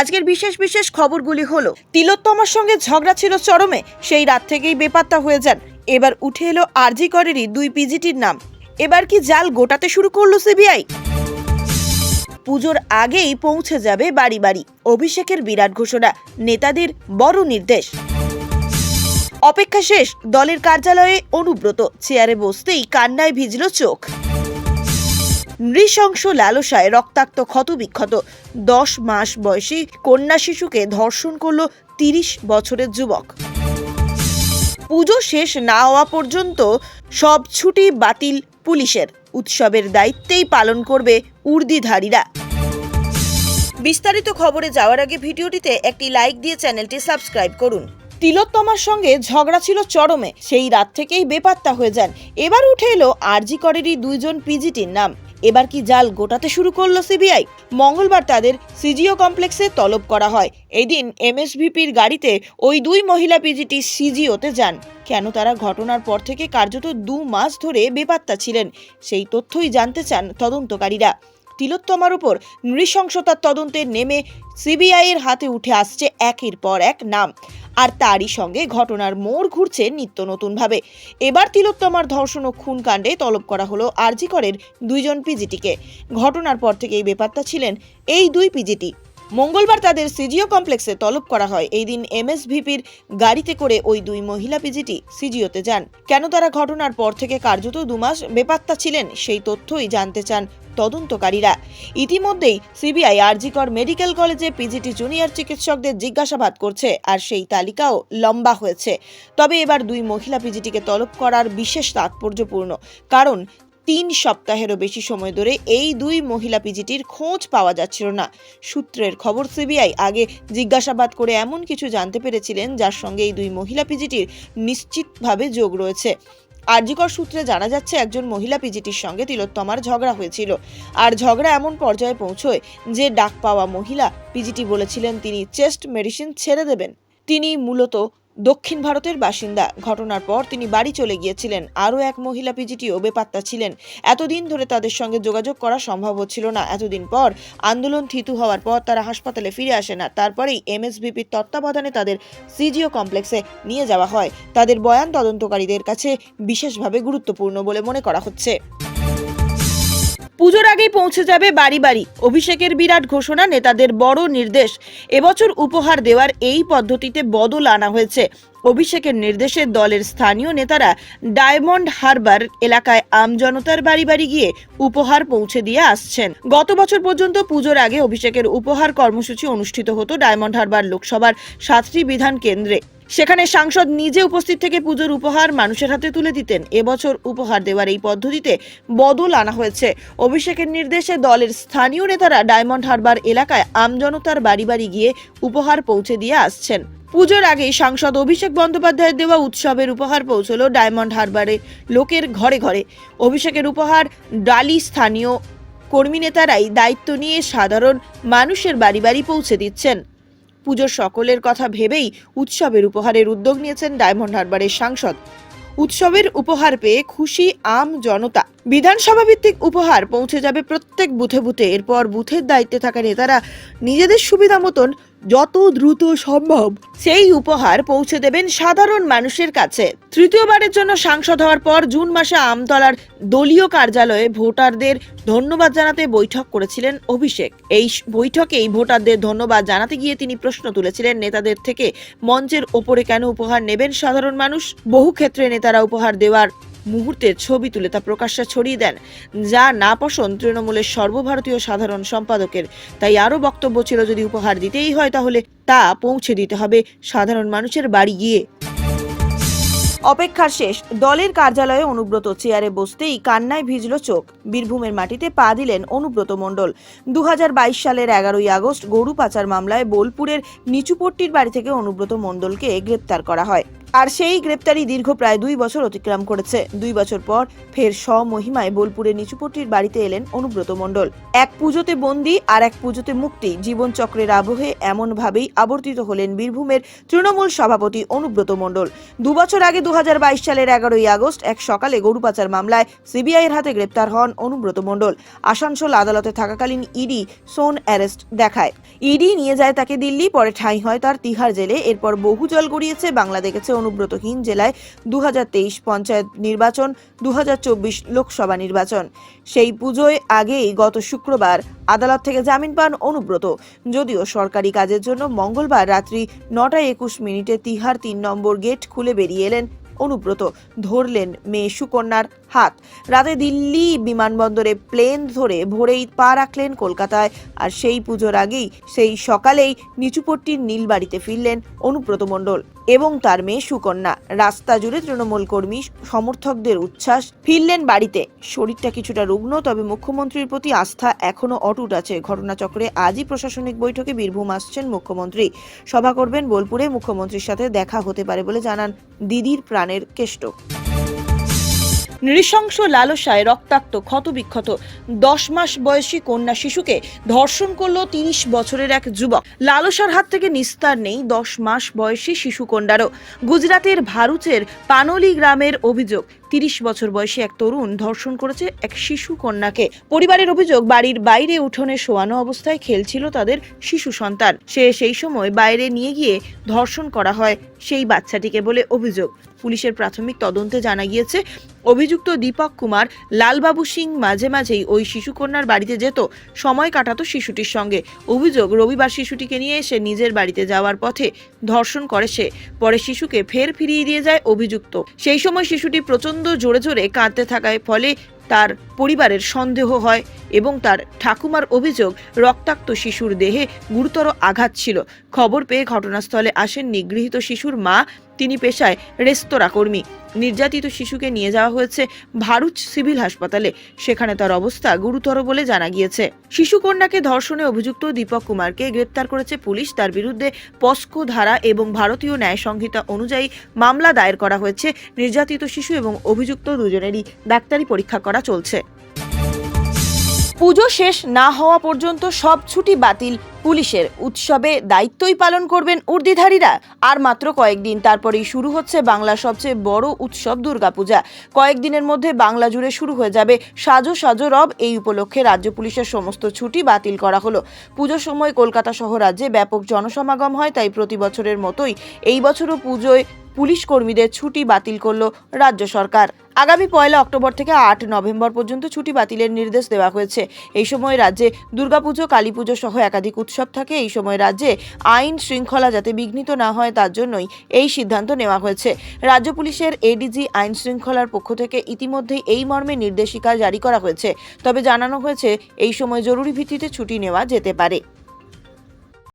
আজকের বিশেষ বিশেষ খবরগুলি হলো, তিলোত্তমার সঙ্গে ঝগড়া ছিল চরমে, সেই রাত থেকেই বেপাত্তা হয়ে যান। এবার উঠে এলো আরজি করেরই দুই পিজিটির নাম। এবার কি জাল গোটাতে শুরু করল সিবিআই? পুজোর আগেই পৌঁছে যাবে বাড়ি বাড়ি। অভিষেকের বিরাট ঘোষণা, নেতাদের বড় নির্দেশ। অপেক্ষা শেষ, দলের কার্যালয়ে অনুব্রত। চেয়ারে বসতেই কান্নায় ভিজল চোখ। নৃশংস লালসায় রক্তাক্ত ক্ষতবিক্ষত। দশ মাস বয়সী কন্যা শিশুকে ধর্ষণ করল তিরিশ বছরের যুবক। পুজো শেষ না হওয়া পর্যন্ত সব ছুটি বাতিল পুলিশের। উৎসবের দায়িত্বেই পালন করবে উর্দিধারীরা। বিস্তারিত খবরে যাওয়ার আগে ভিডিওটিতে একটি লাইক দিয়ে চ্যানেলটি সাবস্ক্রাইব করুন। তিলোত্তমার সঙ্গে ঝগড়া ছিল চরমে, সেই রাত থেকেই বেপাত্তা হয়ে যান। এবার উঠে এলো আরজি করেরই দুইজন পিজিটির নাম। এবার কি জাল গোটাতে শুরু করল সিবিআই? মঙ্গলবার তাদের সিজিও কমপ্লেক্সে তলব করা হয়। এদিন এমএসভিপির গাড়িতে ওই দুই মহিলা পিজিটি সিজিওতে যান। কেন তারা ঘটনার পর থেকে কার্যত দু মাস ধরে বেপাত্তা ছিলেন, সেই তথ্যই জানতে চান তদন্তকারীরা। তিলোত্তমার উপর নৃশংসতার তদন্তে নেমে সিবিআইয়ের হাতে উঠে আসছে একের পর এক নাম। আর তারই সঙ্গে ঘটনার মোড় ঘুরছে নিত্য নতুনভাবে। এবার তিলোত্তমার ধর্ষণ ও খুন কাণ্ডে তলব করা হলো আরজিকরের দুইজন পিজিটিকে। ঘটনার পর থেকে এই বেপাত্তা ছিলেন এই দুই পিজিটি। মঙ্গলবার তাদের সিজিও কমপ্লেক্সে তলব করা হয়। এই দিন এমএসভিপির গাড়িতে করে ওই দুই মহিলা পিজিটি সিজিওতে যান। কেন তারা ঘটনার পর থেকে কার্যত দুমাস বেপাত্তা ছিলেন, সেই তথ্যই জানতে চান তদন্তকারীরা। ইতিমধ্যেই সিবিআই আরজিকর মেডিকেল কলেজে পিজিটি জুনিয়র চিকিৎসকদের জিজ্ঞাসাবাদ করছে আর সেই তালিকাও লম্বা হয়েছে। তবে এবার দুই মহিলা পিজিটিকে তলব করার বিশেষ তাৎপর্যপূর্ণ। কারণ তিন সপ্তাহেরও বেশি সময় ধরে এই দুই মহিলা পিজিটির খোঁজ পাওয়া যাচ্ছিল না। সূত্রের খবর, সিবিআই আগে জিজ্ঞাসাবাদ করে এমন কিছু জানতে পেরেছিলেন, যার সঙ্গে এই দুই মহিলা পিজিটির নিশ্চিতভাবে যোগ রয়েছে। আরজিকর সূত্রে জানা যাচ্ছে, একজন মহিলা পিজিটির সঙ্গে তিলোত্তমার ঝগড়া হয়েছিল। আর ঝগড়া এমন পর্যায়ে পৌঁছয় যে ডাক পাওয়া মহিলা পিজিটি বলেছিলেন, তিনি চেস্ট মেডিসিন ছেড়ে দেবেন। তিনি মূলত দক্ষিণ ভারতের বাসিন্দা। ঘটনার পর তিনি বাড়ি চলে গিয়েছিলেন। আরও এক মহিলা পিজিটিও বেপাত্তা ছিলেন। এতদিন ধরে তাদের সঙ্গে যোগাযোগ করা সম্ভব হচ্ছিল না। এতদিন পর আন্দোলন থিতু হওয়ার পর তারা হাসপাতালে ফিরে আসে না। তারপরেই এমএসভিপির তত্ত্বাবধানে তাদের সিজিও কমপ্লেক্সে নিয়ে যাওয়া হয়। তাদের বয়ান তদন্তকারীদের কাছে বিশেষভাবে গুরুত্বপূর্ণ বলে মনে করা হচ্ছে। পুজোর আগেই পৌঁছে যাবে বাড়ি বাড়ি। অভিষেকের বিরাট ঘোষণা নেতাদের বড় নির্দেশ। এবছর উপহার দেওয়ার এই পদ্ধতিতে বদল আনা হয়েছে। অভিষেকের নির্দেশে দলের স্থানীয় নেতারা ডায়মন্ড হারবার এলাকায় আমজনতার বাড়ি বাড়ি গিয়ে উপহার পৌঁছে দিয়ে আসছেন। গত বছর পর্যন্ত পুজোর আগে অভিষেকের উপহার কর্মসূচি অনুষ্ঠিত হতো ডায়মন্ড হারবার লোকসভার সাতটি বিধান কেন্দ্রে। সেখানে সাংসদ নিজে উপস্থিত থেকে পুজোর উপহার মানুষের হাতে তুলে দিতেন। এবছর উপহার দেওয়ার এই পদ্ধতিতে বদল আনা হয়েছে। অভিষেকের নির্দেশে দলের স্থানীয় নেতারা ডায়মন্ড হারবার এলাকায় আমজনতার বাড়ি বাড়ি গিয়ে উপহার পৌঁছে দিয়ে আসছেন। পুজোর আগেই সাংসদ অভিষেক বন্দ্যোপাধ্যায়ের দেওয়া উৎসবের উপহার পৌঁছলো ডায়মন্ড হারবারে লোকের ঘরে ঘরে। অভিষেকের উপহার ডালি স্থানীয় কর্মী নেতারাই দায়িত্ব নিয়ে সাধারণ মানুষের বাড়ি বাড়ি পৌঁছে দিচ্ছেন। পুজোর সকলের কথা ভেবেই উৎসবের উপহারের উদ্যোগ নিয়েছেন ডায়মন্ড হারবারের সাংসদ। উৎসবের উপহার পেয়ে খুশি আম জনতা। বিধানসভা ভিত্তিক উপহার পৌঁছে যাবে প্রত্যেক বুথে বুথে। এরপর বুথের দায়িত্বে থাকা নেতারা নিজেদের সুবিধা মতন যত দ্রুত সম্ভব সেই উপহার পৌঁছে দেবেন সাধারণ মানুষের কাছে। তৃতীয়বারের জন্য সাংসদ হওয়ার পর জুন মাসে আমতলার দলীয় কার্যালয়ে ভোটারদের ধন্যবাদ জানাতে বৈঠক করেছিলেন অভিষেক। এই বৈঠকেই ভোটারদের ধন্যবাদ জানাতে গিয়ে তিনি প্রশ্ন তুলেছিলেন, নেতাদের থেকে মঞ্চের ওপরে কেন উপহার নেবেন সাধারণ মানুষ? বহু ক্ষেত্রে নেতারা উপহার দেওয়ার মুহূর্তের ছবি তুলে তা প্রকাশ্যে ছড়িয়ে দেন। যা না পছন্দ তৃণমূলের সর্বভারতীয় সাধারণ সম্পাদকের। তাই আরও বক্তব্য ছিল, যদি উপহার দিতেই হয় তাহলে তা পৌঁছে দিতে হবে সাধারণ মানুষের বাড়ি গিয়ে। অপেক্ষার শেষ, দলের কার্যালয়ে অনুব্রত চেয়ারে বসতেই কান্নায় ভিজল চোখ। বীরভূমের মাটিতে পা দিলেন অনুব্রত মণ্ডল। দু হাজার বাইশ সালের এগারোই আগস্ট গরু পাচার মামলায় বোলপুরের নিচুপট্টির বাড়ি থেকে অনুব্রত মণ্ডলকে গ্রেপ্তার করা হয়। আর সেই গ্রেপ্তারি দীর্ঘ প্রায় দুই বছর অতিক্রম করেছে। দুই বছর পর ফের স্বমহিমায় বোলপুরে নিচুপট্টির বাড়িতে এলেন অনুব্রত মণ্ডল। এক পুজোতে বন্দি আর এক পুজোতে মুক্তি জীবন চক্রের আবহে এমনভাবেই আবর্তিত হলেন বীরভূমের তৃণমূল সভাপতি অনুব্রত মণ্ডল। দুবছর আগে দুহাজার বাইশ সালের এগারোই আগস্ট এক সকালে গরু পাচার মামলায় সিবিআইয়ের হাতে গ্রেপ্তার হন অনুব্রত মণ্ডল। আসানসোল আদালতে থাকাকালীন ইডি সোন অ্যারেস্ট দেখায়। ইডি নিয়ে যায় তাকে দিল্লি, পরে ঠাঁই হয় তার তিহার জেলে। এরপর বহু জল গড়িয়েছে, বাংলা দেখেছে অনুব্রতহীন জেলায় দু পঞ্চায়েত নির্বাচন দু লোকসভা নির্বাচন। সেই পুজোয় আগেই গত শুক্রবার আদালত থেকে জামিন পান অনুব্রত। যদিও সরকারি কাজের জন্য মঙ্গলবার রাত্রি নটা একুশ মিনিটে তিহার তিন নম্বর গেট খুলে বেরিয়ে এলেন অনুব্রত। ধরলেন মেয়ে সুকন্যার হাত। রাতে দিল্লি বিমানবন্দরে প্লেন ধরে ভোরেই পা রাখলেন কলকাতায়। আর সেই পুজোর আগেই, সেই সকালেই নিচুপট্টির নীলবাড়িতে ফিরলেন অনুব্রত মণ্ডল এবং তার মেয়ে সুকন্যা। রাস্তা জুড়ে তৃণমূল কর্মী, সমর্থকদের উচ্ছ্বাস। ফিরলেন বাড়িতে। শরীরটা কিছুটা রুগ্ন, তবে মুখ্যমন্ত্রীর প্রতি আস্থা এখনও অটুট আছে। ঘটনাচক্রে আজই প্রশাসনিক বৈঠকে বীরভূম আসছেন মুখ্যমন্ত্রী। সভা করবেন বোলপুরে, মুখ্যমন্ত্রীর সাথে দেখা হতে পারে বলে জানান দিদির প্রাণের কেষ্ট। নৃশংস লালসায় রক্তাক্ত, ক্ষতবিক্ষত, দশ মাস বয়সী কন্যা শিশুকে ধর্ষণ করল তিরিশ বছরের এক যুবক। লালসার হাত থেকে নিস্তার নেই দশ মাস বয়সী শিশু কন্যারও। গুজরাটের ভারুচের পানলি গ্রামের অভিযোগ তিরিশ বছর বয়সী এক তরুণ ধর্ষণ করেছে এক শিশু কন্যাকে। পরিবারের অভিযোগ, বাড়ির বাইরে উঠোনে শোয়ানো অবস্থায় খেলছিল তাদের শিশু সন্তান। সে সেই সময় বাইরে নিয়ে গিয়ে ধর্ষণ করা হয় সেই বাচ্চাটিকে বলে অভিযোগ। পুলিশের প্রাথমিক তদন্তে জানা গিয়েছে, অভিযুক্ত দীপক কুমার লালবাবু সিং মাঝে মাঝেই ওই শিশুকন্যার বাড়িতে যেত, সময় কাটাতো শিশুটির সঙ্গে। অভিযোগ, রবিবার শিশুটিকে নিয়ে এসে নিজের বাড়িতে যাওয়ার পথে ধর্ষণ করে সে। পরে শিশুকে ফের ফিরিয়ে দিয়ে যায় অভিযুক্ত। সেই সময় শিশুটি প্রচণ্ড জোরে জোরে কাঁদতে থাকায় ফলে তার পরিবারের সন্দেহ হয়। এবং তার ঠাকুমার অভিযোগ, রক্তাক্ত শিশুর দেহে গুরুতর আঘাত ছিল। খবর পেয়ে ঘটনাস্থলে আসেন নিগৃহীত শিশুর মা, তিনি পেশায় রেস্তোরাঁ কর্মী। নির্যাতিত শিশুকে নিয়ে যাওয়া হয়েছে ভারুচ সিভিল হাসপাতালে। সেখানে তার অবস্থা গুরুতর বলে জানা গিয়েছে। শিশু কন্যাকে ধর্ষণে অভিযুক্ত দীপক কুমারকে গ্রেপ্তার করেছে পুলিশ। তার বিরুদ্ধে পস্কো ধারা এবং ভারতীয় ন্যায় সংহিতা অনুযায়ী মামলা দায়ের করা হয়েছে। নির্যাতিত শিশু এবং অভিযুক্ত দুজনেরই ডাক্তারি পরীক্ষা করা চলছে। পুজো শেষ না হওয়া পর্যন্ত সব ছুটি বাতিল। পুলিশের উৎসবে দায়িত্বই পালন করবেন উর্দিধারীরা। আর মাত্র কয়েকদিন তারপরেই শুরু হচ্ছে বাংলার সবচেয়ে বড় উৎসব দুর্গাপূজা। কয়েকদিনের মধ্যে বাংলা জুড়ে শুরু হয়ে যাবে সাজো সাজো রব। এই উপলক্ষে রাজ্য পুলিশের সমস্ত ছুটি বাতিল করা হলো। পুজোর সময় কলকাতা সহ রাজ্যে ব্যাপক জনসমাগম হয়, তাই প্রতি বছরের মতোই এই বছরও পুজোয় পুলিশ কর্মীদের ছুটি বাতিল করল রাজ্য সরকার। আগামী পয়লা অক্টোবর থেকে আট নভেম্বর পর্যন্ত ছুটি বাতিলের নির্দেশ দেওয়া হয়েছে। এই সময় রাজ্যে দুর্গাপুজো কালী পুজো সহ একাধিক উৎসব থাকে। এই সময় রাজ্যে আইন শৃঙ্খলা যাতে বিঘ্নিত না হয় তার জন্যই এই সিদ্ধান্ত নেওয়া হয়েছে। রাজ্য পুলিশের এডিজি আইন শৃঙ্খলার পক্ষ থেকে ইতিমধ্যেই এই মর্মে নির্দেশিকা জারি করা হয়েছে। তবে জানানো হয়েছে, এই সময় জরুরি ভিত্তিতে ছুটি নেওয়া যেতে পারে।